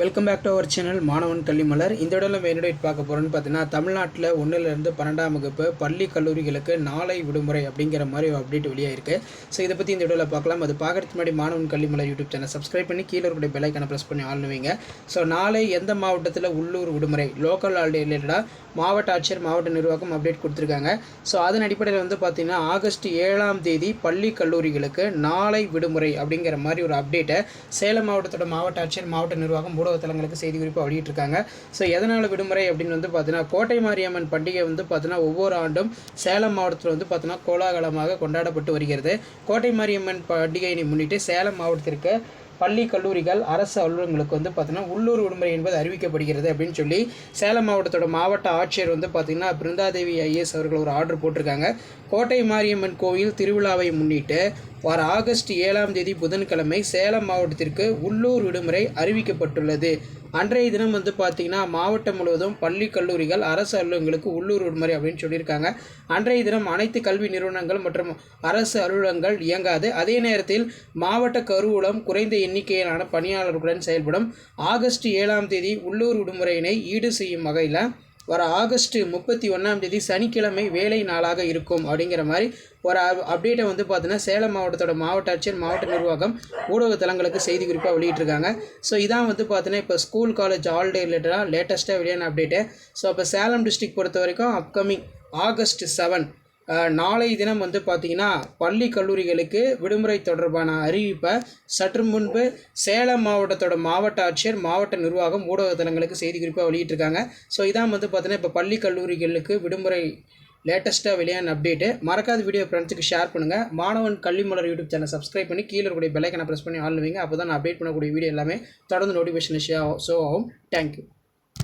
Welcome back to our channel மாணவன் கல்விமலர் இந்த இடம் நம்ம பார்க்க போகிறோன்னு பார்த்தீங்கன்னா தமிழ்நாட்டில் ஒன்றிலிருந்து பன்னெண்டாம் வகுப்பு பள்ளி கல்லூரிகளுக்கு நாளை விடுமுறை அப்படிங்கிற மாதிரி ஒரு அப்டேட் வெளியாயிருக்கு. ஸோ இதை பற்றி இந்த இடத்துல பார்க்கலாம். அது பார்க்குறதுக்கு முன்னாடி மாணவன் கல்விமலர் யூடியூப் சேனல் சப்ஸ்கிரைப் பண்ணி கீழே இருக்கிற பெல்லைக்கான ப்ரெஸ் பண்ணி ஆளுவீங்க ஸோ நாளை எந்த மாவட்டத்தில் உள்ளூர் விடுமுறை லோக்கல் ஹாலிடே ரிலேட்டடாக மாவட்ட ஆட்சியர் மாவட்ட நிர்வாகம் அப்டேட் கொடுத்துருக்காங்க. ஸோ அதன் அடிப்படையில் வந்து பார்த்தீங்கன்னா ஆகஸ்ட் ஏழாம் தேதி பள்ளி கல்லூரிகளுக்கு நாளை விடுமுறை அப்படிங்கிற மாதிரி ஒரு அப்டேட்டை சேலம் மாவட்டத்தோட மாவட்ட ஆட்சியர் மாவட்ட நிர்வாகம் ஊடகத்தலங்களுக்கு செய்தி குறிப்பாக வெளியிட்டிருக்காங்க. ஸோ எதனால் விடுமுறை அப்படின்னு வந்து பார்த்தீங்கன்னா கோட்டை மாரியம்மன் பண்டிகை வந்து பார்த்தீங்கன்னா ஒவ்வொரு ஆண்டும் சேலம் மாவட்டத்தில் வந்து பார்த்தீங்கன்னா கோலாகலமாக கொண்டாடப்பட்டு வருகிறது. கோட்டை மாரியம்மன் பண்டிகையை முன்னிட்டு சேலம் மாவட்டத்திற்கு பள்ளி கல்லூரிகள் அரசு அலுவலகங்களுக்கு வந்து பார்த்தீங்கன்னா உள்ளூர் விடுமுறை என்பது அறிவிக்கப்படுகிறது அப்படின்னு சொல்லி சேலம் மாவட்டத்தோட மாவட்ட ஆட்சியர் வந்து பார்த்தீங்கன்னா பிருந்தாதேவி ஐஏஎஸ் அவர்கள் ஒரு ஆர்டர் போட்டிருக்காங்க. கோட்டை மாரியம்மன் கோயில் திருவிழாவை முன்னிட்டு வர ஆகஸ்ட் ஏழாம் தேதி புதன்கிழமை சேலம் மாவட்டத்திற்கு உள்ளூர் விடுமுறை அறிவிக்கப்பட்டுள்ளது. அன்றைய தினம் வந்து பார்த்திங்கன்னா மாவட்டம் முழுவதும் பள்ளி கல்லூரிகள் அரசு அலுவலகங்களுக்கு உள்ளூர் விடுமுறை அப்படின்னு சொல்லியிருக்காங்க. அன்றைய தினம் அனைத்து கல்வி நிறுவனங்கள் மற்றும் அரசு அலுவலகங்கள் இயங்காது. அதே நேரத்தில் மாவட்ட கருவூலம் குறைந்த எண்ணிக்கையிலான பணியாளர்களுடன் செயல்படும் ஆகஸ்ட் ஏழாம் தேதி உள்ளூர் விடுமுறையினை ஈடு செய்யும் வகையில் வர ஆகஸ்ட் முப்பத்தி ஒன்றாம் தேதி சனிக்கிழமை வேலை நாளாக இருக்கும் அப்படிங்கிற மாதிரி ஒரு அப்டேட்டை வந்து பார்த்தீங்கன்னா சேலம் மாவட்டத்தோட மாவட்ட ஆட்சியர் மாவட்ட நிர்வாகம் ஊடக தளங்களுக்கு செய்தி குறிப்பாக வெளியிட்டிருக்காங்க. ஸோ இதான் வந்து பார்த்தீங்கன்னா இப்போ ஸ்கூல் காலேஜ் ஆல்டே ரிலேட்டடாக லேட்டஸ்ட்டாக வெளியான அப்டேட்டு ஸோ அப்போ சேலம் டிஸ்ட்ரிக்ட் பொறுத்த வரைக்கும் அப்கமிங் ஆகஸ்ட் செவன் நாளை தினம் வந்து பார்த்திங்கன்னா பள்ளி கல்லூரிகளுக்கு விடுமுறை தொடர்பான அறிவிப்பை சற்று முன்பு சேலம் மாவட்டத்தோட மாவட்ட ஆட்சியர் மாவட்ட நிர்வாகம் ஊடகத்தலங்களுக்கு செய்தி குறிப்பாக வெளியிட்டிருக்காங்க. ஸோ இதான் வந்து பார்த்தீங்கன்னா இப்போ பள்ளி கல்லூரிகளுக்கு விடுமுறை லேட்டஸ்ட்டாக வெளியான அப்டேட்டு மறக்காத வீடியோ ஃப்ரெண்ட்ஸுக்கு ஷேர் பண்ணுங்கள் மாணவன் கல்விமலர் யூடியூப் சேனல் சப்ஸ்கிரைப் பண்ணி கீழே இருக்கக்கூடிய பெல்லைக்கனை ப்ரெஸ் பண்ணி ஆள் வைங்க. அப்போ தான் நான் அப்டேட் பண்ணக்கூடிய வீடியோ எல்லாமே தொடர்ந்து நோட்டிஃபிகேஷன் ஷோ ஆகும். தேங்க்யூ